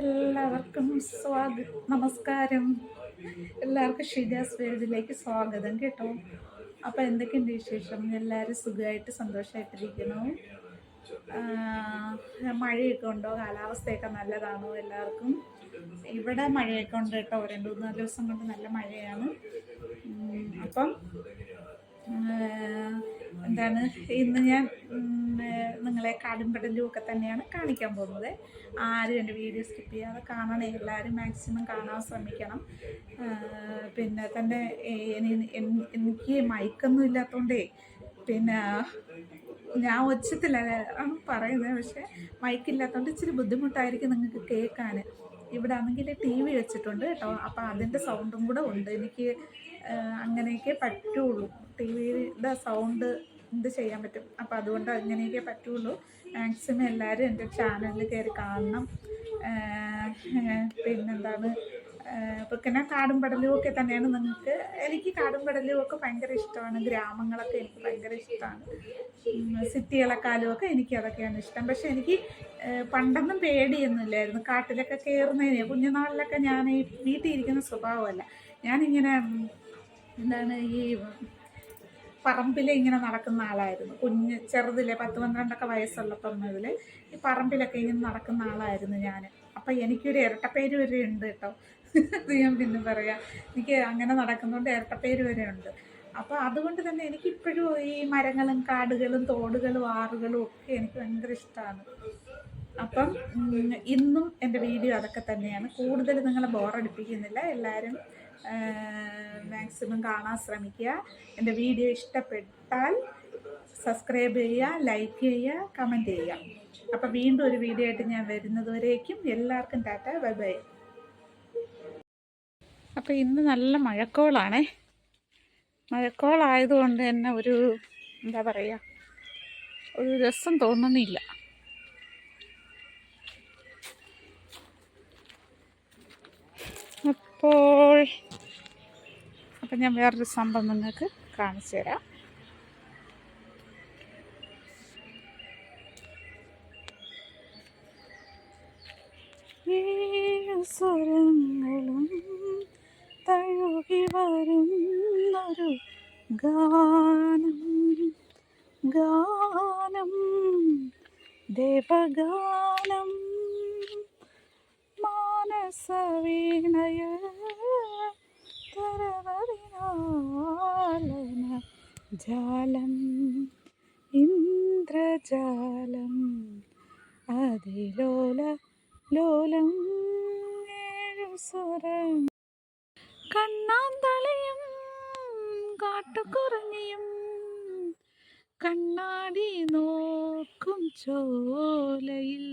എല്ലാവർക്കും സ്വാഗ നമസ്കാരം. എല്ലാവർക്കും ഷിജാസ് വേൾഡിലേക്ക് സ്വാഗതം കേട്ടോ. അപ്പോൾ എന്തൊക്കെയുണ്ട് വിശേഷം? എല്ലാവരും സുഖമായിട്ട് സന്തോഷമായിട്ടിരിക്കുന്നു. മഴയൊക്കെ ഉണ്ടോ? കാലാവസ്ഥയൊക്കെ നല്ലതാണോ എല്ലാവർക്കും? ഇവിടെ മഴയൊക്കെ ഉണ്ട് കേട്ടോ. രണ്ട് മൂന്ന് നാല് ദിവസം കൊണ്ട് നല്ല മഴയാണ്. അപ്പം എന്താണ് ഇന്ന് ഞാൻ നിങ്ങളെ കാടുംപടലും ഒക്കെ തന്നെയാണ് കാണിക്കാൻ പോകുന്നത്. ആരും എന്റെ വീഡിയോ സ്കിപ്പ് ചെയ്യാതെ കാണണേ. എല്ലാവരും മാക്സിമം കാണാൻ ശ്രമിക്കണം. പിന്നെ തന്നെ എനിക്ക് മയക്കൊന്നും ഇല്ലാത്തതുകൊണ്ടേ പിന്നെ ഞാൻ ഒച്ചത്തിലാണ് പറയുന്നത്. പക്ഷേ മൈക്കില്ലാത്തതുകൊണ്ട് ഇച്ചിരി ബുദ്ധിമുട്ടായിരിക്കും നിങ്ങൾക്ക് കേൾക്കാൻ ഇവിടെ ആണെങ്കിൽ ടി വി വെച്ചിട്ടുണ്ട് കേട്ടോ. അപ്പം അതിന്റെ സൗണ്ടും കൂടെ ഉണ്ട്. എനിക്ക് അങ്ങനെയൊക്കെ പറ്റുള്ളൂ. ടി വിയുടെ സൗണ്ട് എന്ത് ചെയ്യാൻ പറ്റും? അപ്പോൾ അതുകൊണ്ട് അങ്ങനെയൊക്കെ പറ്റുള്ളൂ. മാക്സിമം എല്ലാവരും എന്റെ ചാനലിൽ കയറി കാണണം. പിന്നെന്താണ്? പിന്നെ കാടും പടലും ഒക്കെ തന്നെയാണ് നിങ്ങൾക്ക്. എനിക്ക് കാടും പടലും ഒക്കെ ഭയങ്കര ഇഷ്ടമാണ്. ഗ്രാമങ്ങളൊക്കെ എനിക്ക് ഭയങ്കര ഇഷ്ടമാണ്. സിറ്റികളെക്കാളും ഒക്കെ എനിക്ക് അതൊക്കെയാണ് ഇഷ്ടം. പക്ഷെ എനിക്ക് പണ്ടൊന്നും പേടിയൊന്നുമില്ലായിരുന്നു. കാട്ടിലൊക്കെ കയറുന്നതിന് കുഞ്ഞുനാളിലൊക്കെ ഞാൻ ഈ വീട്ടിൽ ഇരിക്കുന്ന സ്വഭാവമല്ല. ഞാനിങ്ങനെ എന്താണ് ഈ പറമ്പിൽ ഇങ്ങനെ നടക്കുന്ന ആളായിരുന്നു. കുഞ്ഞ് ചെറുതിലെ പത്ത് പന്ത്രണ്ടൊക്കെ വയസ്സുള്ളപ്പം മുതൽ ഈ പറമ്പിലൊക്കെ ഇങ്ങനെ നടക്കുന്ന ആളായിരുന്നു ഞാൻ അപ്പം എനിക്കൊരു ഇരട്ടപ്പേര് വരെ ഉണ്ട് കേട്ടോ. അത് ഞാൻ പിന്നെ പറയാം. എനിക്ക് അങ്ങനെ നടക്കുന്നതുകൊണ്ട് ഇരട്ടപ്പേര് വരെ ഉണ്ട്. അപ്പോൾ അതുകൊണ്ട് തന്നെ എനിക്കിപ്പോഴും ഈ മരങ്ങളും കാടുകളും തോടുകളും ആറുകളും ഒക്കെ എനിക്ക് ഭയങ്കര ഇഷ്ടമാണ് അപ്പം ഇന്നും എന്റെ വീഡിയോ അതൊക്കെ തന്നെയാണ്. കൂടുതൽ നിങ്ങളെ ബോറടിപ്പിക്കുന്നില്ല എല്ലാവരും മാക്സിമം കാണാൻ ശ്രമിക്കുക. എന്റെ വീഡിയോ ഇഷ്ടപ്പെട്ടാൽ സബ്സ്ക്രൈബ് ചെയ്യുക ലൈക്ക് ചെയ്യുക കമന്റ് ചെയ്യുക. അപ്പോൾ വീണ്ടും ഒരു വീഡിയോ ആയിട്ട് ഞാൻ വരുന്നതുവരേക്കും എല്ലാവർക്കും ടാറ്റ ബൈ ബൈ. അപ്പോൾ ഇന്ന് നല്ല മഴക്കോളാണേ. മഴക്കോളായതുകൊണ്ട് തന്നെ ഒരു എന്താ പറയുക ഒരു രസം തോന്നുന്നില്ല. അപ്പോൾ അപ്പം ഞാൻ വേറൊരു സംഭവം നിങ്ങൾക്ക് കാണിച്ചു തരാം. സ്വരങ്ങളും തഴുകി വരുന്നൊരു ഗാനം ഗാനം ദേവഗാനം. മാനസവീണയ തരവരിനാലന ജാലം ഇന്ദ്രജാലം അതിലോല ലോലം സ്വരം. കണ്ണാന്തളിയും കാട്ടുകുറഞ്ഞിയും കണ്ണാടി നോക്കും ചോലയിൽ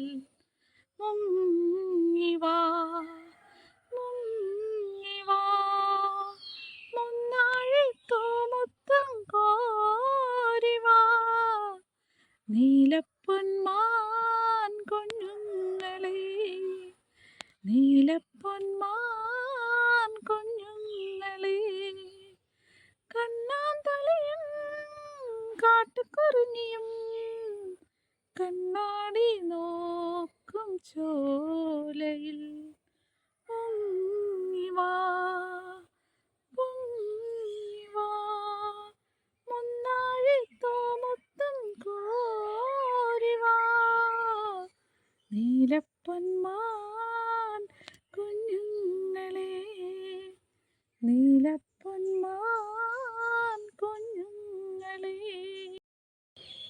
മുങ്ങിവാ മുങ്ങിവാ കോരിവ കോരിവാ. നീലപ്പൊന്മാൻ കുഞ്ഞുങ്ങളെ നീലപ്പൊന്മാൻ കുഞ്ഞുങ്ങളെ. കണ്ണാന്തളിയും കാട്ടുകുറിഞ്ഞിയും കണ്ണാടി നോക്കും ചോലയിൽ. നീലപ്പൊന്മാൻ കുഞ്ഞുങ്ങളെ. നീലപ്പൊന്മാൻ കുഞ്ഞുങ്ങളെ.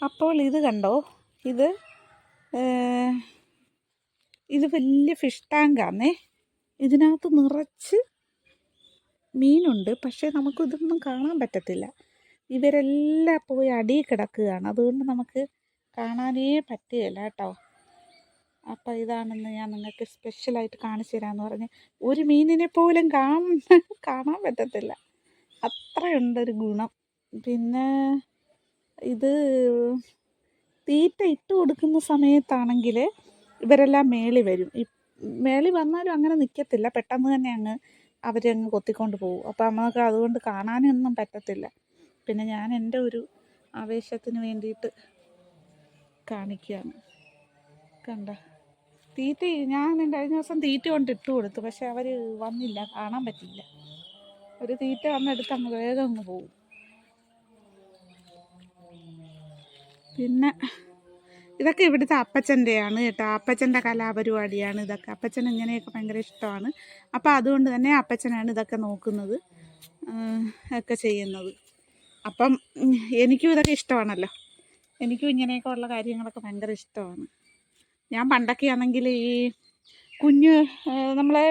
അപ്പോൾ ഇത് കണ്ടോ? ഇത് ഇത് വലിയ ഫിഷ് ടാങ്കാന്നേ ഇതിനകത്ത് നിറച്ച് മീനുണ്ട്. പക്ഷേ നമുക്കിതൊന്നും കാണാൻ പറ്റത്തില്ല. ഇവരെല്ലാം പോയി അടിയിൽ കിടക്കുകയാണ്. അതുകൊണ്ട് നമുക്ക് കാണാനേ പറ്റുകയില്ല കേട്ടോ. അപ്പോൾ ഇതാണെന്ന് ഞാൻ നിങ്ങൾക്ക് സ്പെഷ്യലായിട്ട് കാണിച്ചു തരാമെന്ന് പറഞ്ഞ് ഒരു മീനിനെ പോലും കാണാൻ കാണാൻ പറ്റത്തില്ല. അത്രയുണ്ടൊരു ഗുണം. പിന്നെ ഇത് തീറ്റ ഇട്ട് കൊടുക്കുന്ന സമയത്താണെങ്കിൽ ഇവരെല്ലാം മേളി വരും. മേളി വന്നാലും അങ്ങനെ നിൽക്കത്തില്ല പെട്ടെന്ന് തന്നെ അങ്ങ് അവരങ്ങ് കൊത്തിക്കൊണ്ട് പോകും. അപ്പോൾ നമുക്ക് അതുകൊണ്ട് കാണാനൊന്നും പറ്റത്തില്ല. പിന്നെ ഞാൻ എന്റെ ഒരു ആവേശത്തിന് വേണ്ടിയിട്ട് കാണിക്കുകയാണ്. കണ്ട? തീറ്റ ഞാൻ കഴിഞ്ഞ ദിവസം തീറ്റ കൊണ്ട് ഇട്ട് കൊടുത്തു പക്ഷെ അവർ വന്നില്ല കാണാൻ പറ്റില്ല ഒരു തീറ്റ വന്നെടുത്ത് അങ്ങ് വേഗം അങ്ങ് പോകും പിന്നെ ഇതൊക്കെ ഇവിടുത്തെ അപ്പച്ചന്റെയാണ് കേട്ടോ. അപ്പച്ചന്റെ കലാപരിപാടിയാണ് ഇതൊക്കെ. അപ്പച്ചൻ ഇങ്ങനെയൊക്കെ ഭയങ്കര ഇഷ്ടമാണ്. അപ്പോൾ അതുകൊണ്ട് തന്നെ അപ്പച്ചനാണ് ഇതൊക്കെ നോക്കുന്നത് ഒക്കെ ചെയ്യുന്നത്. അപ്പം എനിക്കും ഇതൊക്കെ ഇഷ്ടമാണല്ലോ. എനിക്കും ഇങ്ങനെയൊക്കെ ഉള്ള കാര്യങ്ങളൊക്കെ ഭയങ്കര ഇഷ്ടമാണ്. ഞാൻ പണ്ടൊക്കെ ആണെങ്കിൽ ഈ കുഞ്ഞ് നമ്മളെ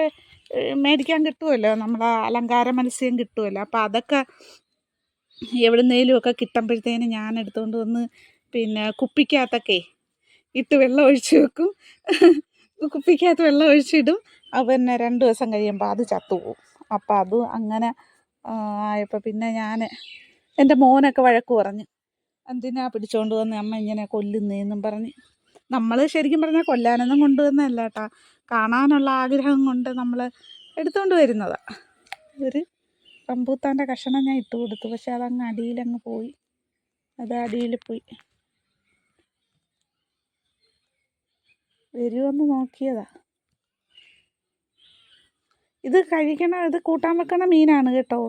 മേടിക്കാൻ കിട്ടുമല്ലോ നമ്മളെ അലങ്കാര മത്സ്യം കിട്ടുമല്ലോ അപ്പോൾ അതൊക്കെ എവിടുന്നേലും ഒക്കെ കിട്ടുമ്പോഴത്തേന് ഞാൻ എടുത്തുകൊണ്ട് വന്ന് പിന്നെ കുപ്പിക്കകത്തൊക്കെ ഇട്ട് വെള്ളം ഒഴിച്ച് വെക്കും. കുപ്പിക്കകത്ത് വെള്ളം ഒഴിച്ചിടും. പിന്നെ രണ്ട് ദിവസം കഴിയുമ്പോൾ അത് ചത്തുപോകും. അപ്പോൾ അത് അങ്ങനെ ആയപ്പോൾ പിന്നെ ഞാൻ എന്റെ മോനൊക്കെ വഴക്ക് പറഞ്ഞു. എന്തിനാ പിടിച്ചോണ്ട് വന്ന്? അമ്മ ഇങ്ങനെ കൊല്ലുന്നേന്നും പറഞ്ഞ്. നമ്മൾ ശരിക്കും പറഞ്ഞാൽ കൊല്ലാനൊന്നും കൊണ്ടുവന്നതല്ല കേട്ടാ. കാണാനുള്ള ആഗ്രഹം കൊണ്ട് നമ്മൾ എടുത്തുകൊണ്ട് വരുന്നതാണ് ഒരു റംബൂത്താന്റെ കഷണം ഞാൻ ഇട്ട് കൊടുത്തു. പക്ഷെ അതങ്ങ് അടിയിലങ്ങ് പോയി. അത് അടിയിൽ പോയി. വരുമെന്ന് നോക്കിയതാ. ഇത് കഴിക്കണ ഇത് കൂട്ടാൻ വെക്കണ മീനാണ് കേട്ടോ.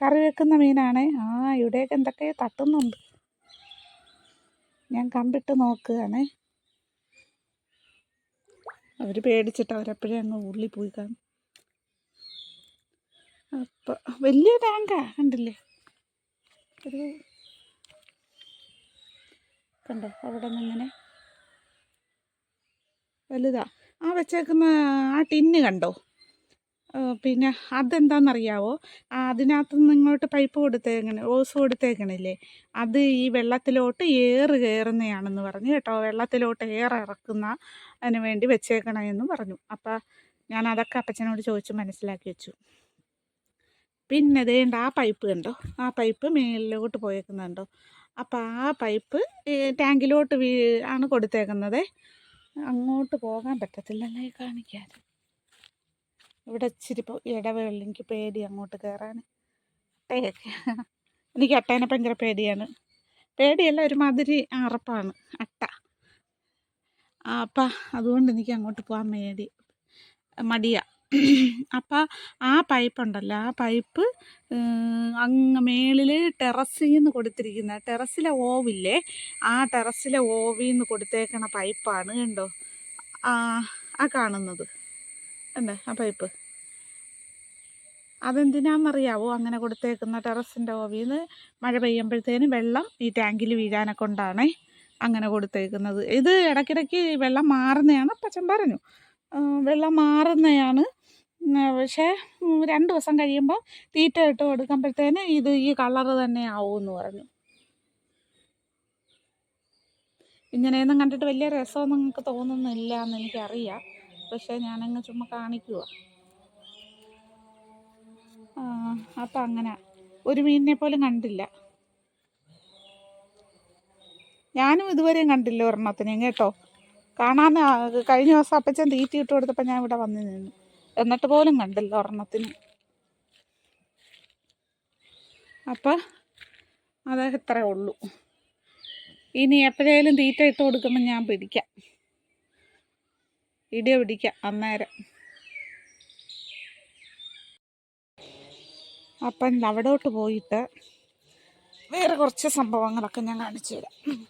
കറി വെക്കുന്ന മീനാണേ. ആ ഇവിടെയൊക്കെ എന്തൊക്കെയോ തട്ടുന്നുണ്ട്. ഞാൻ കമ്പിട്ട് നോക്കുകയാണേ. അവർ പേടിച്ചിട്ട് അവരപ്പോഴേ അങ്ങ് ഉള്ളിൽ പോയി കാണും. അപ്പം വലിയ ടാങ്കാ കണ്ടില്ലേ? ഒരു കണ്ടോ അവിടെ നിന്നിങ്ങനെ വലുതാ. ആ വെച്ചേക്കുന്ന ആ ടിന്ന് കണ്ടോ? പിന്നെ അതെന്താണെന്നറിയാവോ അറിയാവോ അതിനകത്ത് നിന്ന് ഇങ്ങോട്ട് പൈപ്പ് കൊടുത്തേക്കണ ഓസ് കൊടുത്തേക്കണില്ലേ? അത് ഈ വെള്ളത്തിലോട്ട് ഏറ് കയറുന്നതാണെന്ന് പറഞ്ഞു കേട്ടോ. വെള്ളത്തിലോട്ട് ഏറ് ഇറക്കുന്ന അതിന് വേണ്ടി വെച്ചേക്കണമെന്ന് പറഞ്ഞു. അപ്പം ഞാൻ അതൊക്കെ അപ്പച്ചനോട് ചോദിച്ച് മനസ്സിലാക്കി വെച്ചു. പിന്നെ ദേണ്ട ആ പൈപ്പ് കണ്ടോ? ആ പൈപ്പ് മേളിലോട്ട് പോയേക്കുന്നുണ്ടോ അപ്പോൾ ആ പൈപ്പ് ടാങ്കിലോട്ട് വീ ആണ് കൊടുത്തേക്കുന്നത്. അങ്ങോട്ട് പോകാൻ പറ്റത്തില്ലല്ലേ കാണിക്കാൻ. ഇവിടെ ഇച്ചിരി ഇടവേളിൽ ഇടവേള. എനിക്ക് പേടി അങ്ങോട്ട് കയറാൻ അട്ടയൊക്കെ. എനിക്ക് അട്ടേനെ ഭയങ്കര പേടിയാണ്. പേടിയല്ല ഒരുമാതിരി അറപ്പാണ്. അട്ട. അപ്പം അതുകൊണ്ട് എനിക്ക് അങ്ങോട്ട് പോകാൻ മേടി. മടിയാ. അപ്പം ആ പൈപ്പ് ഉണ്ടല്ലോ. ആ പൈപ്പ് അങ്ങ് മേളിൽ ടെറസിൽ നിന്ന് കൊടുത്തിരിക്കുന്ന. ടെറസിലെ ഓവില്ലേ? ആ ടെറസിലെ ഓവിൽ നിന്ന് കൊടുത്തേക്കണ പൈപ്പാണ് കണ്ടോ? ആ കാണുന്നത്. ഉണ്ട് ആ പൈപ്പ്. അതെന്തിനാണെന്നറിയാവോ അങ്ങനെ കൊടുത്തേക്കുന്ന ടെറസിന്റെ ഓവിയിൽ നിന്ന് മഴ പെയ്യുമ്പോഴത്തേനും വെള്ളം ഈ ടാങ്കിൽ വീഴാനെ കൊണ്ടാണേ അങ്ങനെ കൊടുത്തേക്കുന്നത്. ഇത് ഇടയ്ക്കിടയ്ക്ക് വെള്ളം മാറുന്നതാണ് അപ്പച്ചൻ പറഞ്ഞു. വെള്ളം മാറുന്നതാണ് പക്ഷേ രണ്ട് ദിവസം കഴിയുമ്പോൾ തീറ്റ ഇട്ട് കൊടുക്കുമ്പോഴത്തേന് ഇത് ഈ കളറ് തന്നെ ആവുമെന്ന് പറഞ്ഞു. ഇങ്ങനെയൊന്നും കണ്ടിട്ട് വലിയ രസമൊന്നും നിങ്ങൾക്ക് തോന്നുന്നില്ല എന്ന് എനിക്കറിയാം. പക്ഷേ ഞാനങ്ങ് ചുമ്മാ കാണിക്കുക അപ്പം അങ്ങനെ. ഒരു മീനിനെ പോലും കണ്ടില്ല. ഞാനും ഇതുവരെയും കണ്ടില്ല ഒരെണ്ണത്തിനെയും കേട്ടോ. കാണാൻ കഴിഞ്ഞ ദിവസം അപ്പച്ചൻ തീറ്റി ഇട്ട് കൊടുത്തപ്പോൾ ഞാൻ ഇവിടെ വന്ന് നിന്നു. എന്നിട്ട് പോലും കണ്ടില്ല ഒരെണ്ണത്തിന്. അപ്പം അത് ഇത്രേ ഉള്ളൂ. ഇനി എപ്പോഴേലും തീറ്റ ഇട്ട് കൊടുക്കുമ്പോൾ ഞാൻ പിടിക്കാം. ഇടിയ പിടിക്കാം അന്നേരം. അപ്പം അവിടോട്ട് പോയിട്ട് വേറെ കുറച്ച് സംഭവങ്ങളൊക്കെ ഞാൻ കാണിച്ചു തരാം.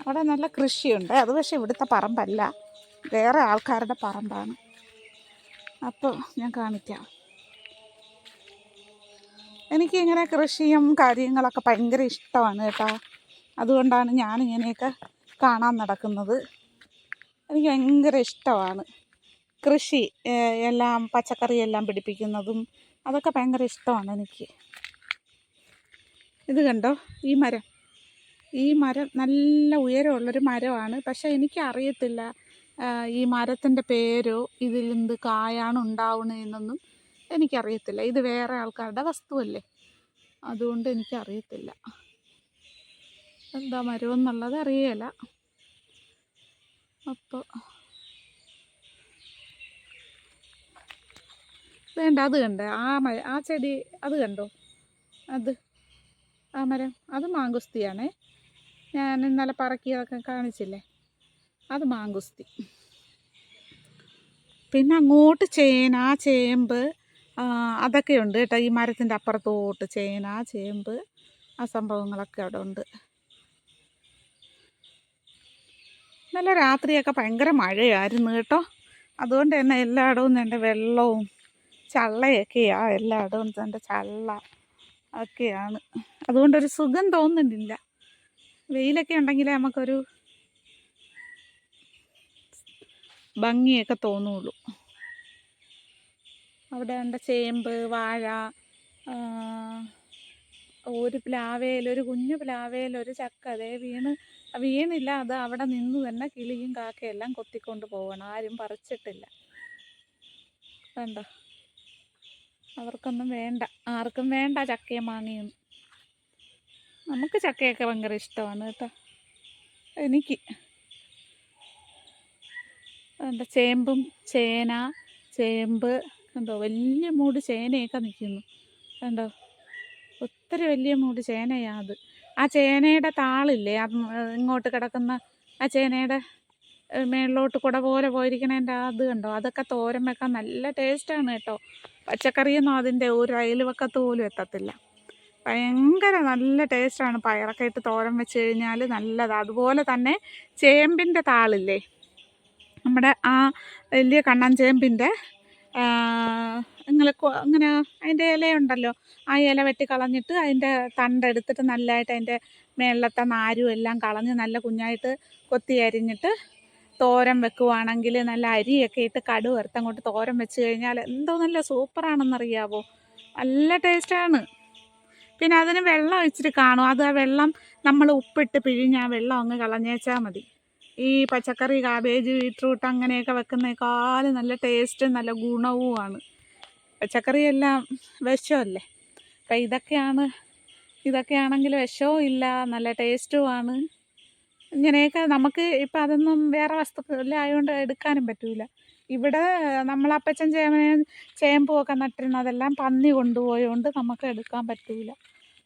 അവിടെ നല്ല കൃഷിയുണ്ട്. അത് പക്ഷേ ഇവിടുത്തെ പറമ്പല്ല. വേറെ ആൾക്കാരുടെ പറമ്പാണ്. അപ്പോൾ ഞാൻ കാണിക്കാം. എനിക്കിങ്ങനെ കൃഷിയും കാര്യങ്ങളൊക്കെ ഭയങ്കര ഇഷ്ടമാണ് കേട്ടോ. അതുകൊണ്ടാണ് ഞാനിങ്ങനെയൊക്കെ കാണാൻ നടക്കുന്നത്. എനിക്ക് ഭയങ്കര ഇഷ്ടമാണ്. കൃഷി എല്ലാം പച്ചക്കറിയെല്ലാം പിടിപ്പിക്കുന്നതും അതൊക്കെ ഭയങ്കര ഇഷ്ടമാണ് എനിക്ക്. ഇത് കണ്ടോ? ഈ മരം. ഈ മരം നല്ല ഉയരമുള്ളൊരു മരമാണ്. പക്ഷേ എനിക്ക് അറിയത്തില്ല ഈ മരത്തിന്റെ പേരോ ഇതിൽ എന്ത് കായാണ് ഉണ്ടാവുന്നതെന്നൊന്നും എനിക്കറിയത്തില്ല. ഇത് വേറെ ആൾക്കാരുടെ വസ്തുവല്ലേ? അതുകൊണ്ട് എനിക്കറിയത്തില്ല. എന്താ മരമെന്നുള്ളത് അറിയേല. അപ്പോൾ വേണ്ട അത് കണ്ടേ. ആ മര ആ ചെടി അത് കണ്ടോ? അത്. ആ മരം. അത് മാങ്കുസ്തിയാണേ. ഞാൻ ഇന്നലെ പറക്കിയതൊക്കെ കാണിച്ചില്ലേ? അത് മാങ്കുസ്തി. പിന്നെ അങ്ങോട്ട് ചേന ചേമ്പ് അതൊക്കെ ഉണ്ട് കേട്ടോ. ഈ മരത്തിന്റെ അപ്പുറത്തോട്ട് ചേന ചേമ്പ് ആ സംഭവങ്ങളൊക്കെ അവിടെ ഉണ്ട്. ഇന്നലെ രാത്രിയൊക്കെ ഭയങ്കര മഴയായിരുന്നു കേട്ടോ. അതുകൊണ്ട് തന്നെ എല്ലായിടവും എന്റെ വെള്ളവും ചള്ളയൊക്കെയാ. എല്ലായിടവും എന്റെ ചള്ള ഒക്കെയാണ്. അതുകൊണ്ടൊരു സുഖം തോന്നുന്നില്ല. വെയിലൊക്കെ ഉണ്ടെങ്കിലേ നമുക്കൊരു ഭംഗിയൊക്കെ തോന്നുള്ളൂ. അവിടെ എന്റെ ചേമ്പ് വാഴ ഒരു പ്ലാവേൽ ഒരു കുഞ്ഞു പ്ലാവേൽ ഒരു ചക്ക. അതേ വീണ് വീണില്ല. അത് അവിടെ നിന്ന് തന്നെ കിളിയും കാക്കയും എല്ലാം കൊത്തിക്കൊണ്ട് പോവണം. ആരും പറിച്ചിട്ടില്ല. കണ്ടോ അവർക്കൊന്നും വേണ്ട. ആർക്കും വേണ്ട ചക്കയും മാങ്ങയും. നമുക്ക് ചക്കയൊക്കെ ഭയങ്കര ഇഷ്ടമാണ് കേട്ടോ. എനിക്ക്. എന്താ ചേമ്പും ചേന ചേമ്പ് എന്തോ വലിയ മൂട് ചേനയൊക്കെ നിൽക്കുന്നു. കണ്ടോ? ഒത്തിരി വലിയ മൂട് ചേനയാ അത്. ആ ചേനയുടെ താളില്ലേ? അത് ഇങ്ങോട്ട് കിടക്കുന്ന ആ ചേനയുടെ മേളിലോട്ട് കുട പോലെ പോയിരിക്കണതിന്റെ അത് കണ്ടോ? അതൊക്കെ തോരൻ വെക്കാൻ നല്ല ടേസ്റ്റാണ് കേട്ടോ. പച്ചക്കറിയൊന്നും അതിന്റെ ഒരു അയൽവക്കത്ത് പോലും എത്തത്തില്ല. ഭയങ്കര നല്ല ടേസ്റ്റാണ് പയറൊക്കെ ഇട്ട് തോരൻ വെച്ച് കഴിഞ്ഞാൽ നല്ലതാണ് അതുപോലെ തന്നെ ചേമ്പിന്റെ താളില്ലേ? നമ്മുടെ ആ വലിയ കണ്ണൻ ചേമ്പിന്റെ നിങ്ങൾ ഇങ്ങനെ അതിന്റെ ഇലയുണ്ടല്ലോ. ആ ഇല വെട്ടി കളഞ്ഞിട്ട് അതിന്റെ തണ്ടെടുത്തിട്ട് നല്ലതായിട്ട് അതിന്റെ മേളിലത്തെ നാരും എല്ലാം കളഞ്ഞ് നല്ല കുഞ്ഞായിട്ട് കൊത്തി അരിഞ്ഞിട്ട് തോരൻ വെക്കുവാണെങ്കിൽ നല്ല അരിയൊക്കെ ഇട്ട് കടു വറുത്തങ്ങോട്ട് തോരൻ വെച്ച് കഴിഞ്ഞാൽ എന്തോ നല്ല സൂപ്പറാണെന്നറിയാവോ? നല്ല ടേസ്റ്റാണ്. പിന്നെ അതിന് വെള്ളം ഇച്ചിരി കാണും. അത് ആ വെള്ളം നമ്മൾ ഉപ്പിട്ട് പിഴിഞ്ഞ് ആ വെള്ളം അങ്ങ് കളഞ്ഞേച്ചാൽ മതി. ഈ പച്ചക്കറി കാബേജ് ബീട്രൂട്ട് അങ്ങനെയൊക്കെ വെക്കുന്നേക്കാളും നല്ല ടേസ്റ്റും നല്ല ഗുണവുമാണ്. പച്ചക്കറിയെല്ലാം വിഷമല്ലേ? അപ്പം ഇതൊക്കെയാണ് ഇതൊക്കെയാണെങ്കിൽ വിഷവും ഇല്ല നല്ല ടേസ്റ്റുമാണ് ഇങ്ങനെയൊക്കെ നമുക്ക് ഇപ്പം അതൊന്നും വേറെ വസ്തുക്കളിലായതുകൊണ്ട് എടുക്കാനും പറ്റില്ല ഇവിടെ നമ്മളപ്പച്ചൻ ചേമനയും ചേമ്പും ഒക്കെ നട്ടിരുന്നതെല്ലാം പന്നി കൊണ്ടുപോയതുകൊണ്ട് നമുക്ക് എടുക്കാൻ പറ്റില്ല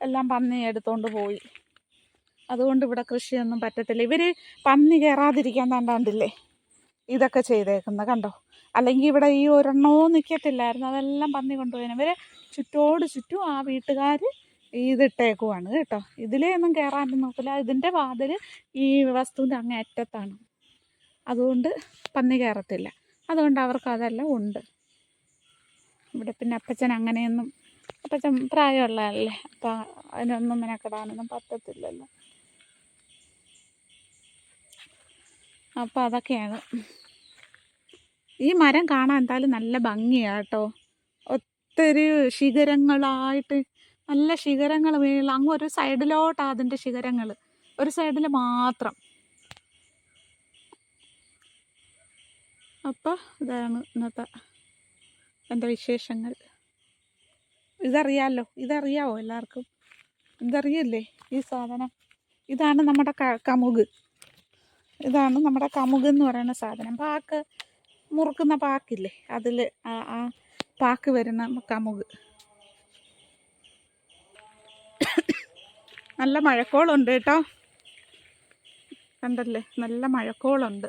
എല്ലാം പന്നി എടുത്തുകൊണ്ട് പോയി. അതുകൊണ്ട് ഇവിടെ കൃഷിയൊന്നും പറ്റത്തില്ല. ഇവർ പന്നി കയറാതിരിക്കാൻ തണ്ടാണ്ടില്ലേ ഇതൊക്കെ ചെയ്തേക്കുന്നത് കണ്ടോ? അല്ലെങ്കിൽ ഇവിടെ ഈ ഒരെണ്ണവും നിൽക്കത്തില്ലായിരുന്നു അതെല്ലാം പന്നി കൊണ്ടുപോയി ഇവർ ചുറ്റോട് ചുറ്റും ആ വീട്ടുകാർ ഇതിട്ടേക്കുവാണ് കേട്ടോ. ഇതിലേ ഒന്നും കയറാനും നോക്കില്ല ഇതിന്റെ വാതിൽ ഈ വസ്തുവിന്റെ അങ്ങേ അറ്റത്താണ്. അതുകൊണ്ട് പന്നി കയറത്തില്ല അതുകൊണ്ട് അവർക്ക് അതെല്ലാം ഉണ്ട്. ഇവിടെ പിന്നെ അപ്പച്ചൻ അങ്ങനെയൊന്നും അപ്പച്ചൻ പ്രായമുള്ളതല്ലേ? അപ്പം അതിനൊന്നും മെനക്കെടാനൊന്നും പറ്റത്തില്ലല്ലോ. അപ്പം അതൊക്കെയാണ്. ഈ മരം കാണാൻ എന്തായാലും നല്ല ഭംഗിയാണ് കേട്ടോ. ഒത്തിരി ശിഖരങ്ങളായിട്ട് നല്ല ശിഖരങ്ങൾ വീഴുക അങ്ങ് ഒരു സൈഡിലോട്ടാണ് അതിന്റെ ശിഖരങ്ങൾ. ഒരു സൈഡിൽ മാത്രം. അപ്പോൾ ഇതാണ് ഇന്നത്തെ എന്റെ വിശേഷങ്ങൾ? ഇതറിയാമല്ലോ ഇതറിയാവോ എല്ലാവർക്കും? ഇതറിയില്ലേ ഈ സാധനം? ഇതാണ് നമ്മുടെ കമുക്. ഇതാണ് നമ്മുടെ കമുക് എന്ന് പറയുന്ന സാധനം. പാക്ക് മുറുക്കുന്ന പാക്കില്ലേ? അതിൽ ആ പാക്ക് വരുന്ന കമുക്. നല്ല മഴക്കോളുണ്ട് കേട്ടോ. കണ്ടല്ലേ? നല്ല മഴക്കോളുണ്ട്.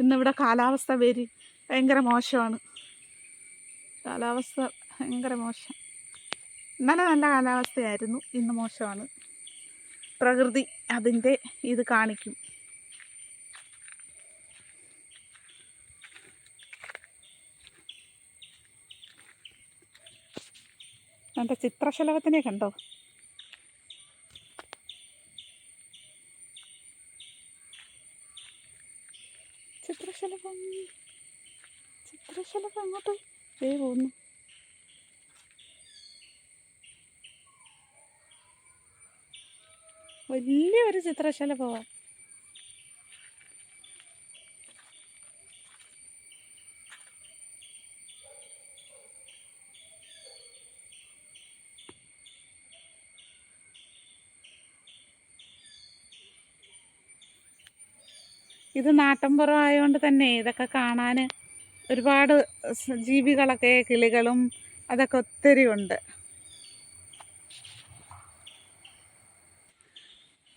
ഇന്നിവിടെ കാലാവസ്ഥ വരി ഭയങ്കര മോശമാണ്. കാലാവസ്ഥ ഭയങ്കര മോശം. ഇന്നലെ നല്ല കാലാവസ്ഥയായിരുന്നു ഇന്ന് മോശമാണ്. പ്രകൃതി അതിന്റെ ഇത് കാണിക്കും. എന്റെ ചിത്രശലഭത്തിനെ കണ്ടോ? ചിത്രശലഭം. ചിത്രശലഭം അങ്ങോട്ട് ദേ പോകുന്നു. വലിയൊരു ചിത്രശലഭമാണ് ഇത് നാട്ടിൻപുറം ആയതുകൊണ്ട് തന്നെ ഇതൊക്കെ കാണാൻ ഒരുപാട് ജീവികളൊക്കെ കിളികളും അതൊക്കെ ഒത്തിരി ഉണ്ട്.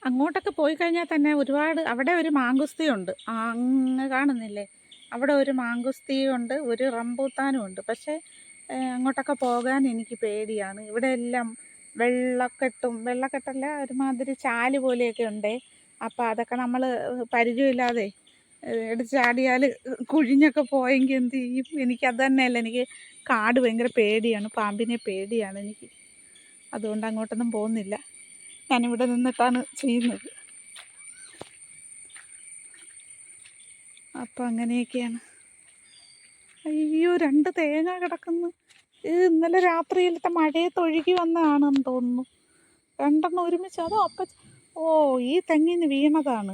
അങ്ങോട്ടൊക്കെ പോയി കഴിഞ്ഞാൽ തന്നെ ഒരുപാട് അവിടെ ഒരു മാങ്കുസ്തിയുണ്ട് അങ്ങ് കാണുന്നില്ലേ? അവിടെ ഒരു മാങ്കുസ്തിയുണ്ട് ഒരു റംബൂത്താനും ഉണ്ട്. പക്ഷേ അങ്ങോട്ടൊക്കെ പോകാൻ എനിക്ക് പേടിയാണ്. ഇവിടെ എല്ലാം വെള്ളക്കെട്ടും വെള്ളക്കെട്ടല്ല ഒരുമാതിരി ചാൽ പോലെയൊക്കെ ഉണ്ട്. അപ്പോൾ അതൊക്കെ നമ്മൾ പരിചയമില്ലാതെ എടുത്ത് ചാടിയാൽ കുഴിഞ്ഞൊക്കെ പോയെങ്കിൽ എന്ത് ചെയ്യും? എനിക്ക് അത് തന്നെയല്ല എനിക്ക് കാട് ഭയങ്കര പേടിയാണ് പാമ്പിനെ പേടിയാണ് എനിക്ക്. അതുകൊണ്ട് അങ്ങോട്ടൊന്നും പോകുന്നില്ല. ഞാനിവിടെ നിന്നിട്ടാണ് ചെയ്യുന്നത്. അപ്പം അങ്ങനെയൊക്കെയാണ്. അയ്യോ രണ്ട് തേങ്ങ കിടക്കുന്നു. ഇന്നലെ രാത്രിയിലത്തെ മഴയത്ത് ഒഴുകി വന്നതാണെന്ന് തോന്നുന്നു. രണ്ടെണ്ണം ഒരുമിച്ച് അതോ അപ്പ ഓ ഈ തെങ്ങിന് വീണതാണ്.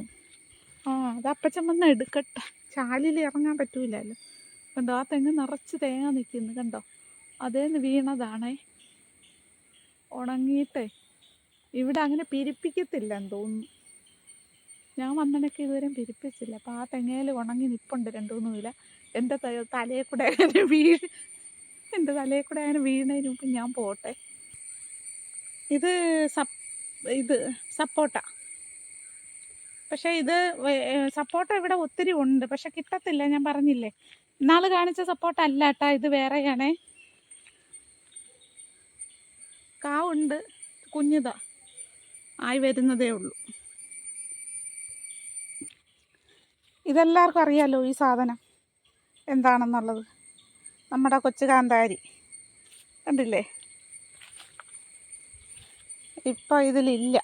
ആ അത് അപ്പച്ചൻ വന്ന് എടുക്കട്ടെ. ചാലിൽ ഇറങ്ങാൻ പറ്റൂലല്ലോ. കണ്ടോ ആ തെങ്ങ് നിറച്ച് തേങ്ങ നിൽക്കുന്നു കണ്ടോ? അതേന്ന് വീണതാണേ. ഉണങ്ങിയിട്ടേ. ഇവിടെ അങ്ങനെ പിരിപ്പിക്കത്തില്ലെന്ന് തോന്നുന്നു. ഞാൻ വന്നണക്ക് ഇതുവരെ പിരിപ്പിച്ചില്ല. അപ്പോൾ ആ തെങ്ങയിൽ ഉണങ്ങി നിപ്പുണ്ട് രണ്ട് മൂന്ന് വില എന്റെ കൂടെ അങ്ങനെ വീഴ് എന്റെ തലയിൽ കൂടെ അങ്ങനെ വീണതിന് മുമ്പ് ഞാൻ പോട്ടെ. ഇത് സപ്പ് ഇത് സപ്പോട്ട. പക്ഷേ ഇത് സപ്പോട്ട ഇവിടെ ഒത്തിരി ഉണ്ട്. പക്ഷെ കിട്ടത്തില്ല ഞാൻ പറഞ്ഞില്ലേ. ഇന്നാൾ കാണിച്ച സപ്പോട്ട അല്ല കേട്ടാ ഇത് വേറെയാണേ. കാവുണ്ട് കുഞ്ഞിതാ. ആയി വരുന്നതേ ഉള്ളൂ. ഇതെല്ലാവർക്കും അറിയാലോ ഈ സാധനം എന്താണെന്നുള്ളത്. നമ്മുടെ കൊച്ചു കാന്താരി കണ്ടില്ലേ? ഇപ്പം ഇതിലില്ല.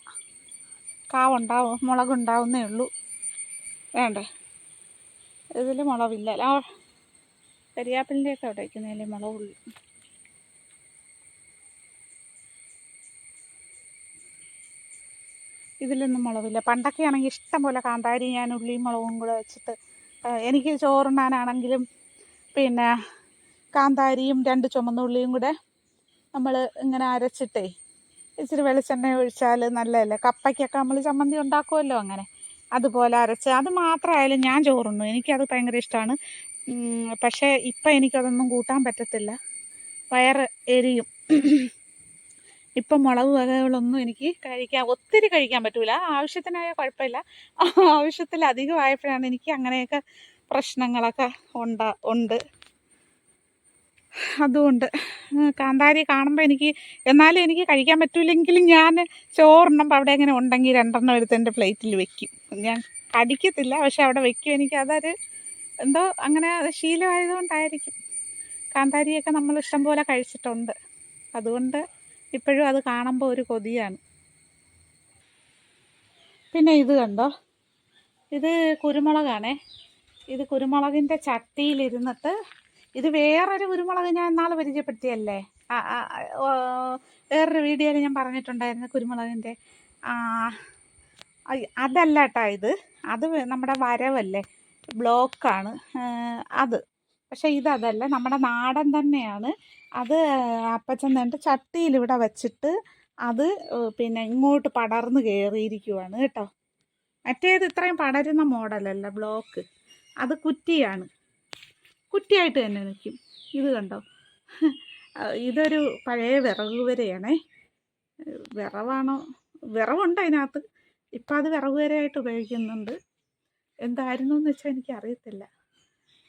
കാവുണ്ടാവും മുളകുണ്ടാവുന്നേ ഉള്ളൂ. വേണ്ടേ? ഇതിൽ മുളവില്ല. ആ കരിയാപ്പിലിന്റെയൊക്കെ അവിടെ വയ്ക്കുന്നതിൽ മുളകുള്ളൂ ഇതിലൊന്നും മുളവില്ല. പണ്ടൊക്കെ ആണെങ്കിൽ ഇഷ്ടം പോലെ കാന്താരി ഞാൻ ഉള്ളിയും മുളകും കൂടെ വെച്ചിട്ട് എനിക്ക് ചോറുണ്ണാനാണെങ്കിലും പിന്നെ കാന്താരിയും രണ്ട് ചുമന്നുള്ളിയും കൂടെ നമ്മൾ ഇങ്ങനെ അരച്ചിട്ടേ ഇച്ചിരി വെളിച്ചെണ്ണ ഒഴിച്ചാൽ നല്ലതല്ലേ? കപ്പയ്ക്കൊക്കെ നമ്മൾ ചമ്മന്തി ഉണ്ടാക്കുമല്ലോ അങ്ങനെ. അതുപോലെ അരച്ച് അത് മാത്രമായാലും ഞാൻ ചോറുണ്ണു. എനിക്കത് ഭയങ്കര ഇഷ്ടമാണ് പക്ഷേ ഇപ്പം എനിക്കതൊന്നും കൂട്ടാൻ പറ്റത്തില്ല. വയറ് എരിയും. ഇപ്പം മുളക് വകകളൊന്നും എനിക്ക് കഴിക്കാൻ ഒത്തിരി കഴിക്കാൻ പറ്റൂല. ആവശ്യത്തിനായ കുഴപ്പമില്ല. ആവശ്യത്തിലധികമായപ്പോഴാണ് എനിക്ക് അങ്ങനെയൊക്കെ പ്രശ്നങ്ങളൊക്കെ ഉണ്ടാ ഉണ്ട്. അതുകൊണ്ട് കാന്താരി കാണുമ്പോൾ എനിക്ക് എന്നാലും എനിക്ക് കഴിക്കാൻ പറ്റൂലെങ്കിലും ഞാൻ ചോറുണ്ണുമ്പോൾ അവിടെ അങ്ങനെ ഉണ്ടെങ്കിൽ രണ്ടെണ്ണം എടുത്ത് എന്റെ പ്ലേറ്റിൽ വെക്കും. ഞാൻ കടിക്കത്തില്ല പക്ഷെ അവിടെ വെക്കും. എനിക്ക് അതൊരു എന്തോ അങ്ങനെ ശീലമായതുകൊണ്ടായിരിക്കും. കാന്താരിയൊക്കെ നമ്മൾ ഇഷ്ടം പോലെ കഴിച്ചിട്ടുണ്ട്. അതുകൊണ്ട് ഇപ്പോഴും അത് കാണുമ്പോൾ ഒരു കൊതിയാണ്. പിന്നെ ഇത് കണ്ടോ? ഇത് കുരുമുളകാണേ. ഇത് കുരുമുളകിന്റെ ചട്ടിയിലിരുന്നിട്ട് ഇത് വേറൊരു കുരുമുളക് ഞാൻ എന്നാൾ പരിചയപ്പെടുത്തിയല്ലേ? വേറൊരു വീഡിയോയിൽ ഞാൻ പറഞ്ഞിട്ടുണ്ടായിരുന്നു കുരുമുളകിന്റെ അതല്ല കേട്ടോ ഇത്. അത് നമ്മുടെ വരവല്ലേ? ബ്ലോക്കാണ്. അത്. പക്ഷേ ഇതതല്ല നമ്മുടെ നാടൻ തന്നെയാണ്. അത് അപ്പച്ചൻ തന്നെ ചട്ടിയിൽ ഇവിടെ വെച്ചിട്ട് അത് പിന്നെ ഇങ്ങോട്ട് പടർന്ന് കയറിയിരിക്കുവാണ് കേട്ടോ. മറ്റേത് ഇത്രയും പടരുന്ന മോഡലല്ല ബ്ലോക്ക്. അത് കുറ്റിയാണ്. കുറ്റിയായിട്ട് തന്നെ നിൽക്കും. ഇത് കണ്ടോ? ഇതൊരു പഴയ വിറക് വരെയാണേ. വിറവാണോ? വിറവുണ്ട് അതിനകത്ത്. ഇപ്പം അത് വിറക് വരെയായിട്ട് ഉപയോഗിക്കുന്നുണ്ട്. എന്തായിരുന്നു എന്ന് വെച്ചാൽ എനിക്ക് അറിയത്തില്ല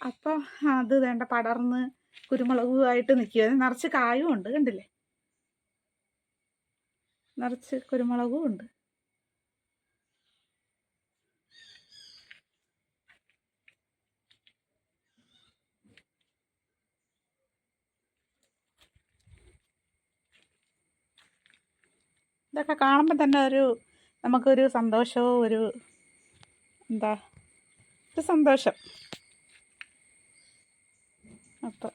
അപ്പോൾ അത് വേണ്ട പടർന്ന് കുരുമുളകുമായിട്ട് നിൽക്കുക നിറച്ച് കായും ഉണ്ട് കണ്ടില്ലേ? നിറച്ച് കുരുമുളകും ഉണ്ട്. ഇതൊക്കെ കാണുമ്പോൾ തന്നെ ഒരു നമുക്കൊരു സന്തോഷവും ഒരു എന്താ ഒരു സന്തോഷം. അപ്പം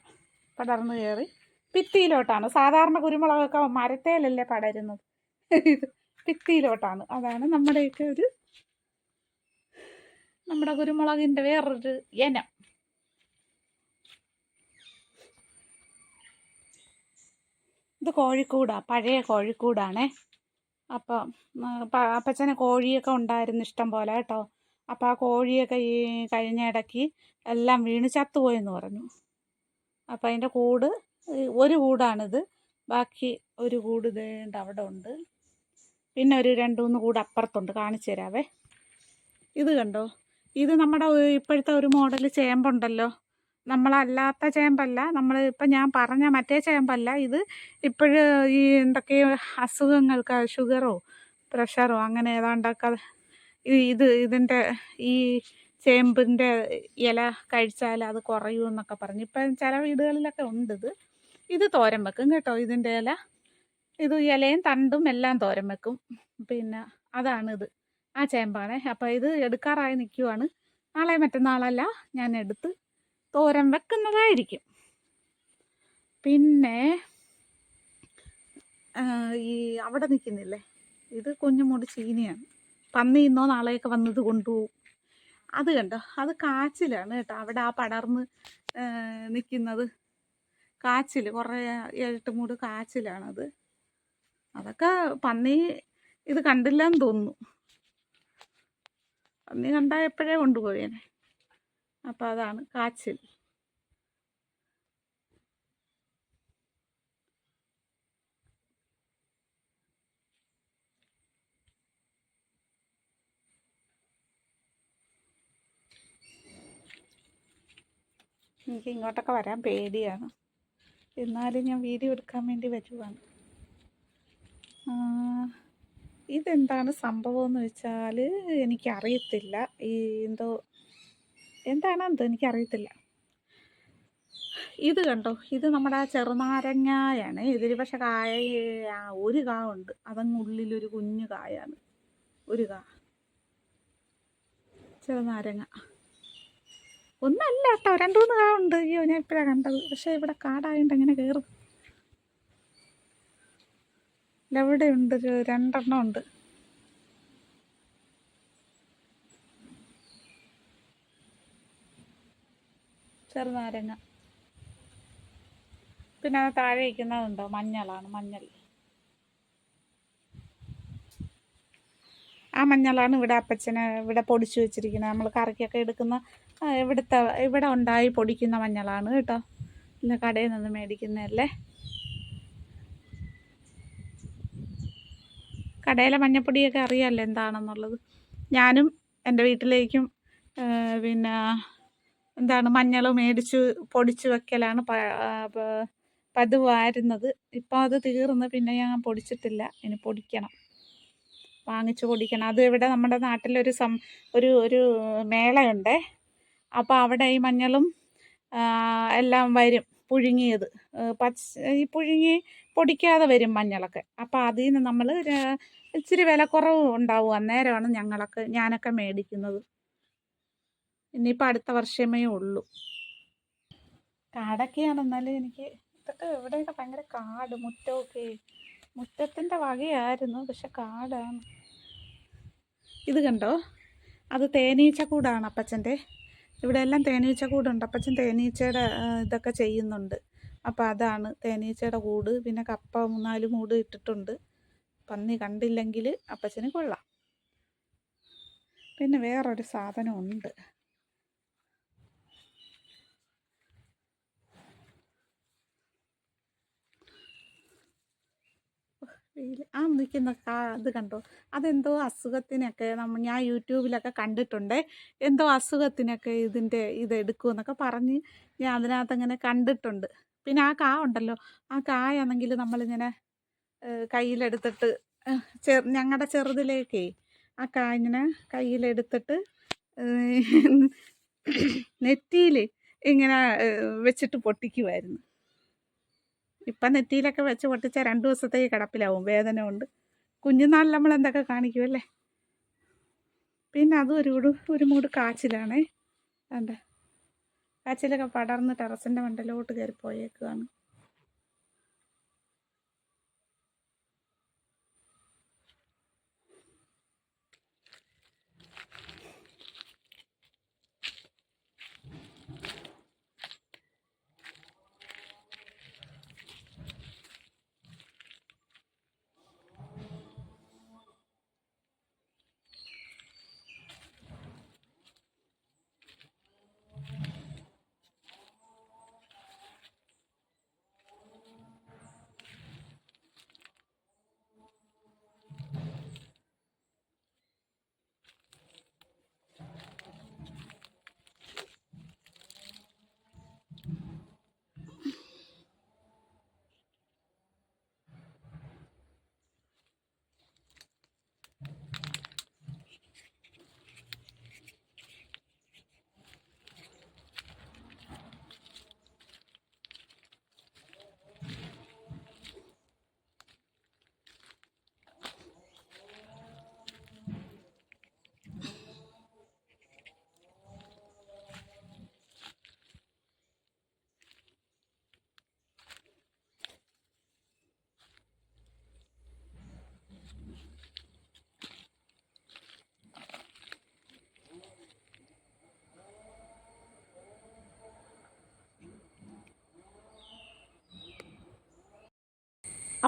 പടർന്നു കയറി ഭിത്തിയിലോട്ടാണ്. സാധാരണ കുരുമുളകൊക്കെ മരത്തേലല്ലേ പടരുന്നത്? ഇത് ഭിത്തിയിലോട്ടാണ്. അതാണ് നമ്മുടെയൊക്കെ ഒരു നമ്മുടെ കുരുമുളകിന്റെ വേറൊരു ഇനം. ഇത് കോഴിക്കൂടാ പഴയ കോഴിക്കൂടാണേ. അപ്പം ആ, അപ്പച്ചന് കോഴിയൊക്കെ ഉണ്ടായിരുന്നു ഇഷ്ടം പോലെ കേട്ടോ. അപ്പോൾ ആ കോഴിയൊക്കെ ഈ കഴിഞ്ഞ ഇടയ്ക്ക് എല്ലാം വീണ് ചത്തുപോയെന്ന് പറഞ്ഞു. അപ്പോൾ അതിന്റെ കൂട് ഒരു കൂടാണിത്. ബാക്കി ഒരു കൂട് ഇതേണ്ട അവിടെ ഉണ്ട്. പിന്നെ ഒരു രണ്ട് മൂന്ന് കൂട് അപ്പുറത്തുണ്ട് കാണിച്ചു തരാവേ. ഇത് കണ്ടോ? ഇത് നമ്മുടെ ഇപ്പോഴത്തെ ഒരു മോഡൽ ചേമ്പുണ്ടല്ലോ. നമ്മളല്ലാത്ത ചേമ്പല്ല. നമ്മൾ ഇപ്പം ഞാൻ പറഞ്ഞ മറ്റേ ചേമ്പല്ല. ഇത് ഇപ്പോഴും ഈ എന്തൊക്കെയോ അസുഖങ്ങൾക്ക് ഷുഗറോ പ്രഷറോ അങ്ങനെ ഏതാണ്ടൊക്കെ ഇത് ഇതിന്റെ ഈ ചേമ്പിന്റെ ഇല കഴിച്ചാൽ അത് കുറയും എന്നൊക്കെ പറഞ്ഞു. ഇപ്പം ചില വീടുകളിലൊക്കെ ഉണ്ട് ഇത്. ഇത് തോരൻ വെക്കും കേട്ടോ ഇതിന്റെ ഇല. ഇത് ഇലയും തണ്ടും എല്ലാം തോരൻ വെക്കും. പിന്നെ അതാണിത് ആ ചേമ്പാണേ. അപ്പോൾ ഇത് എടുക്കാറായി നിൽക്കുവാണ്. നാളെ മറ്റന്നാളല്ല. ഞാൻ എടുത്ത് തോരൻ വെക്കുന്നതായിരിക്കും. പിന്നെ ഈ അവിടെ നിൽക്കുന്നില്ലേ? ഇത് കുഞ്ഞുമൂടി ചീനിയാണ്. പന്നി ഇന്നോ നാളെയൊക്കെ വന്നത് കൊണ്ടുപോകും. അത് കണ്ടോ? അത് കാച്ചിലാണ് കേട്ടോ. അവിടെ ആ പടർന്ന് നിൽക്കുന്നത്. കാച്ചിൽ കുറേ ഏഴെട്ട് മൂട് കാച്ചിലാണത്. അതൊക്കെ പന്നി ഇത് കണ്ടില്ലെന്ന് തോന്നുന്നു. പന്നി കണ്ടാൽ എപ്പോഴേ കൊണ്ടുപോയേനെ? അപ്പോൾ അതാണ് കാച്ചിൽ. എനിക്ക് ഇങ്ങോട്ടൊക്കെ വരാൻ പേടിയാണ്. എന്നാലും ഞാൻ വീഡിയോ എടുക്കാൻ വേണ്ടി വരുവാണ്. ഇതെന്താണ് സംഭവം എന്ന് വെച്ചാൽ എനിക്കറിയത്തില്ല. ഈ എന്തോ എന്താണെന്തോ എനിക്കറിയത്തില്ല. ഇത് കണ്ടോ? ഇത് നമ്മുടെ ചെറുനാരങ്ങയാണ്. ഇതിൽ പക്ഷെ കായ ഒരു കാ ഉണ്ട്. അതങ്ങ് ഉള്ളിലൊരു കുഞ്ഞു കായാണ്. ഒരു കാ. ചെറുനാരങ്ങ. ഒന്നല്ല കേട്ടോ. രണ്ടു മൂന്ന് കാ ഉണ്ട്. അയ്യോ ഞാൻ ഇപ്പോഴാണ് കണ്ടത്. പക്ഷെ ഇവിടെ കാടായോണ്ട് എങ്ങനെ കയറും. ഇവിടെ ഉണ്ട് രണ്ടെണ്ണം ഉണ്ട്. ചെറുനാരങ്ങ. പിന്നെ അത് താഴെ ഇരിക്കുന്നതുണ്ടോ മഞ്ഞളാണ് മഞ്ഞൾ. ആ മഞ്ഞളാണ് ഇവിടെ അപ്പച്ചനെ ഇവിടെ പൊടിച്ചു വെച്ചിരിക്കുന്നത്. നമ്മൾ കറിക്കൊക്കെ എടുക്കുന്ന ഇവിടുത്തെ ഇവിടെ ഉണ്ടായി പൊടിക്കുന്ന മഞ്ഞളാണ് കേട്ടോ. ഇല്ല കടയിൽ നിന്ന് മേടിക്കുന്നതല്ലേ? കടയിലെ മഞ്ഞപ്പൊടിയൊക്കെ അറിയാമല്ലോ എന്താണെന്നുള്ളത്. ഞാനും എന്റെ വീട്ടിലേക്കും പിന്നെ എന്താണ് മഞ്ഞൾ മേടിച്ച് പൊടിച്ച് വെക്കലാണ് പതിവായിരുന്നത് ഇപ്പോൾ അത് തീർന്ന് പിന്നെ ഞാൻ പൊടിച്ചിട്ടില്ല. ഇനി പൊടിക്കണം. വാങ്ങിച്ച് പൊടിക്കണം. അത് ഇവിടെ നമ്മുടെ നാട്ടിലൊരു സം ഒരു ഒരു മേളയുണ്ട്. അപ്പോൾ അവിടെ ഈ മഞ്ഞളും എല്ലാം വരും പുഴുങ്ങിയത്. പച്ച ഈ പുഴുങ്ങി പൊടിക്കാതെ വരും മഞ്ഞളൊക്കെ. അപ്പോൾ അതിൽ നിന്ന് നമ്മൾ ഇച്ചിരി വില കുറവ് ഉണ്ടാവും. അന്നേരമാണ് ഞങ്ങളൊക്കെ ഞാനൊക്കെ മേടിക്കുന്നത്. ഇനിയിപ്പോൾ അടുത്ത വർഷമേ ഉള്ളൂ. കാടൊക്കെയാണ് എന്നാലും എനിക്ക് ഇതൊക്കെ ഇവിടെയൊക്കെ ഭയങ്കര കാട് മുറ്റമൊക്കെ. മുറ്റത്തിന്റെ വകയായിരുന്നു പക്ഷെ കാടാണ്. ഇത് കണ്ടോ? അത് തേനീച്ചക്കൂടാണ് അപ്പച്ചന്റെ. ഇവിടെ എല്ലാം തേനീച്ചക്കൂടുണ്ട്. അപ്പച്ചൻ തേനീച്ചയുടെ ഇതൊക്കെ ചെയ്യുന്നുണ്ട്. അപ്പോൾ അതാണ് തേനീച്ചയുടെ കൂട്. പിന്നെ കപ്പ മൂന്നാൽ മൂട് ഇട്ടിട്ടുണ്ട്. പന്നി കണ്ടില്ലെങ്കിൽ അപ്പച്ചന് കൊള്ളാം. പിന്നെ വേറൊരു സാധനം ഉണ്ട് ആ നിൽക്കുന്ന അത് കണ്ടോ? അതെന്തോ അസുഖത്തിനൊക്കെ നമ്മൾ ഞാൻ യൂട്യൂബിലൊക്കെ കണ്ടിട്ടുണ്ട്. എന്തോ അസുഖത്തിനൊക്കെ ഇതിന്റെ ഇത് എടുക്കുമെന്നൊക്കെ പറഞ്ഞ് ഞാൻ അതിനകത്ത് അങ്ങനെ കണ്ടിട്ടുണ്ട്. പിന്നെ ആ കാ ഉണ്ടല്ലോ ആ കായാണെങ്കിൽ നമ്മളിങ്ങനെ കയ്യിലെടുത്തിട്ട് ചെറു ഞങ്ങളുടെ ചെറുതിലേക്കേ ആ കാ ഇങ്ങനെ കയ്യിലെടുത്തിട്ട് നെറ്റിയിൽ ഇങ്ങനെ വെച്ചിട്ട് പൊട്ടിക്കുമായിരുന്നു ഇപ്പം നെറ്റിയിലൊക്കെ വെച്ച് പൊട്ടിച്ചാൽ രണ്ട് ദിവസത്തേക്ക് കിടപ്പിലാവും വേദന കൊണ്ട് കുഞ്ഞുനാളിൽ നമ്മൾ എന്തൊക്കെ കാണിക്കുമല്ലേ പിന്നെ അതും ഒരു കൂട് ഒരു മൂട് കാച്ചിലാണേ. വേണ്ട കാച്ചിലൊക്കെ പടർന്ന് ടെറസിന്റെ മണ്ടലോട്ട് കയറി പോയേക്കുകയാണ്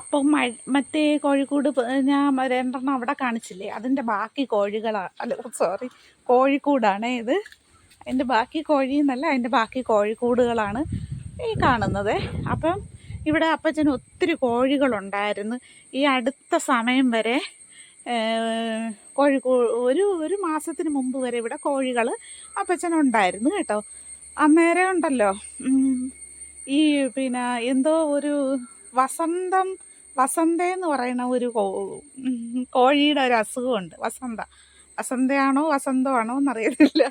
അപ്പം മഴ മറ്റേ കോഴിക്കൂട് ഞാൻ രണ്ടെണ്ണം അവിടെ കാണിച്ചില്ലേ? അതിന്റെ ബാക്കി കോഴികളാണ് അല്ല സോറി കോഴിക്കൂടാണ് ഇത്. അതിന്റെ ബാക്കി കോഴി എന്നല്ല അതിന്റെ ബാക്കി കോഴിക്കൂടുകളാണ് ഈ കാണുന്നത്. അപ്പം ഇവിടെ അപ്പച്ചന് ഒത്തിരി കോഴികളുണ്ടായിരുന്നു. ഈ അടുത്ത സമയം വരെ കോഴിക്കൂ ഒരു ഒരു മാസത്തിന് മുമ്പ് വരെ ഇവിടെ കോഴികൾ അപ്പച്ചനുണ്ടായിരുന്നു കേട്ടോ. അന്നേരം ഉണ്ടല്ലോ ഈ പിന്നെ എന്തോ ഒരു വസന്തം വസന്ത എന്ന് പറയുന്ന ഒരു കോഴിയുടെ ഒരു അസുഖമുണ്ട്. വസന്ത. വസന്തയാണോ വസന്തമാണോ എന്നറിയത്തില്ല.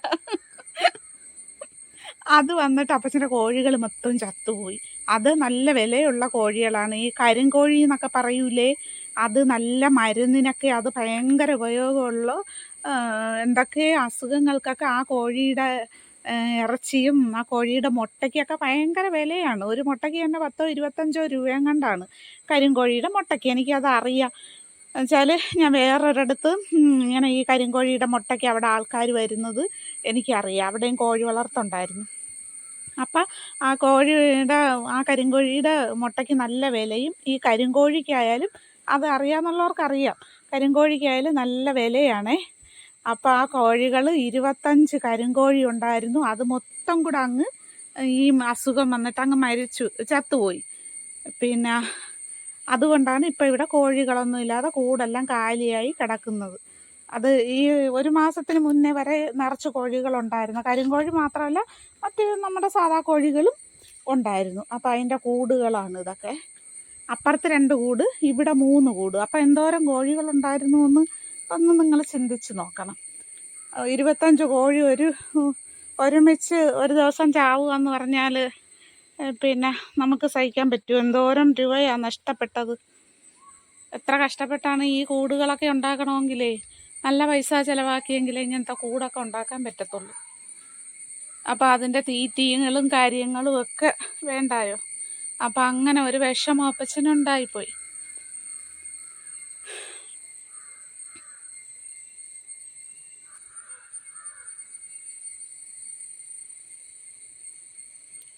അത് വന്നിട്ട് അപ്പച്ചന്റെ കോഴികൾ മൊത്തം ചത്തുപോയി. അത് നല്ല വിലയുള്ള കോഴികളാണ്. ഈ കരിങ്കോഴി എന്നൊക്കെ പറയൂലേ അത് നല്ല മരുന്നിനൊക്കെ അത് ഭയങ്കര ഉപയോഗമുള്ള എന്തൊക്കെ അസുഖങ്ങൾക്കൊക്കെ ആ കോഴിയുടെ ഇറച്ചിയും ആ കോഴിയുടെ മുട്ടയ്ക്കൊക്കെ ഭയങ്കര വിലയാണ്. ഒരു മുട്ടയ്ക്ക് തന്നെ പത്തോ ഇരുപത്തഞ്ചോ രൂപയും കണ്ടാണ് കരിങ്കോഴിയുടെ മുട്ടയ്ക്ക്. എനിക്കത് അറിയാം വെച്ചാൽ ഞാൻ വേറൊരിടത്ത് ഇങ്ങനെ ഈ കരിങ്കോഴിയുടെ മുട്ടയ്ക്ക് അവിടെ ആൾക്കാർ വരുന്നത് എനിക്കറിയാം. അവിടെയും കോഴി വളർത്തുണ്ടായിരുന്നു. അപ്പം ആ കോഴിയുടെ ആ കരിങ്കോഴിയുടെ മുട്ടയ്ക്ക് നല്ല വിലയും ഈ കരിങ്കോഴിക്കായാലും അത് അറിയാമെന്നുള്ളവർക്കറിയാം കരിങ്കോഴിക്കായാലും നല്ല വിലയാണേ. അപ്പോൾ ആ കോഴികൾ ഇരുപത്തഞ്ച് കരിങ്കോഴി ഉണ്ടായിരുന്നു. അത് മൊത്തം കൂടെ അങ്ങ് ഈ അസുഖം വന്നിട്ട് അങ്ങ് മരിച്ചു ചത്തുപോയി. പിന്നെ അതുകൊണ്ടാണ് ഇപ്പോൾ ഇവിടെ കോഴികളൊന്നും ഇല്ലാതെ കൂടെല്ലാം കാലിയായി കിടക്കുന്നത്. അത് ഈ ഒരു മാസത്തിന് മുന്നേ വരെ നിറച്ച് കോഴികളുണ്ടായിരുന്നു. കരിങ്കോഴി മാത്രമല്ല മറ്റ് നമ്മുടെ സാധാ കോഴികളും ഉണ്ടായിരുന്നു. അപ്പോൾ അതിന്റെ കൂടുകളാണ് ഇതൊക്കെ. അപ്പുറത്ത് രണ്ട് കൂട് ഇവിടെ മൂന്ന് കൂട്. അപ്പോൾ എന്തോരം കോഴികളുണ്ടായിരുന്നു എന്ന് ഒന്ന് നിങ്ങൾ ചിന്തിച്ച് നോക്കണം. ഇരുപത്തഞ്ച് കോഴി ഒരു ഒരുമിച്ച് ഒരു ദിവസം ചാവുക എന്ന് പറഞ്ഞാൽ പിന്നെ നമുക്ക് സഹിക്കാൻ പറ്റുമോ എന്തോരം രൂപയാണ് നഷ്ടപ്പെട്ടത്. എത്ര കഷ്ടപ്പെട്ടാണ് ഈ കൂടുകളൊക്കെ ഉണ്ടാക്കണമെങ്കിലേ നല്ല പൈസ ചിലവാക്കിയെങ്കിലേ ഇങ്ങനത്തെ കൂടൊക്കെ ഉണ്ടാക്കാൻ പറ്റത്തുള്ളൂ. അപ്പോൾ അതിന്റെ തീറ്റീങ്ങളും കാര്യങ്ങളും ഒക്കെ വേണ്ടായോ? അപ്പം അങ്ങനെ ഒരു വിഷമം അപ്പച്ചനുണ്ടായിപ്പോയി.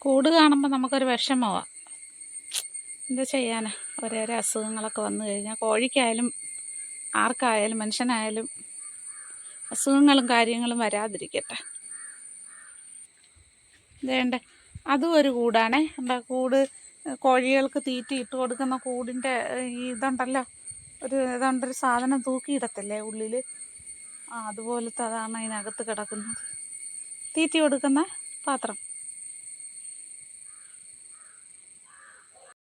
കൂട് കാണുമ്പോൾ നമുക്കൊരു വിഷമമാണ് എന്താ ചെയ്യാനാ? ഓരോരോ അസുഖങ്ങളൊക്കെ വന്നു കഴിഞ്ഞാൽ കോഴിക്കായാലും ആർക്കായാലും മനുഷ്യനായാലും അസുഖങ്ങളും കാര്യങ്ങളും വരാതിരിക്കട്ടെ. വേണ്ട അതും ഒരു കൂടാണേ. എന്താ കൂട് കോഴികൾക്ക് തീറ്റ ഇട്ട് കൊടുക്കുന്ന കൂടിന്റെ ഇതുണ്ടല്ലോ ഒരു ഇതുണ്ടൊരു സാധനം തൂക്കിയിടത്തില്ലേ ഉള്ളിൽ ആ അതുപോലത്തെ അതാണ് അതിനകത്ത് കിടക്കുന്നത്. തീറ്റി കൊടുക്കുന്ന പാത്രം.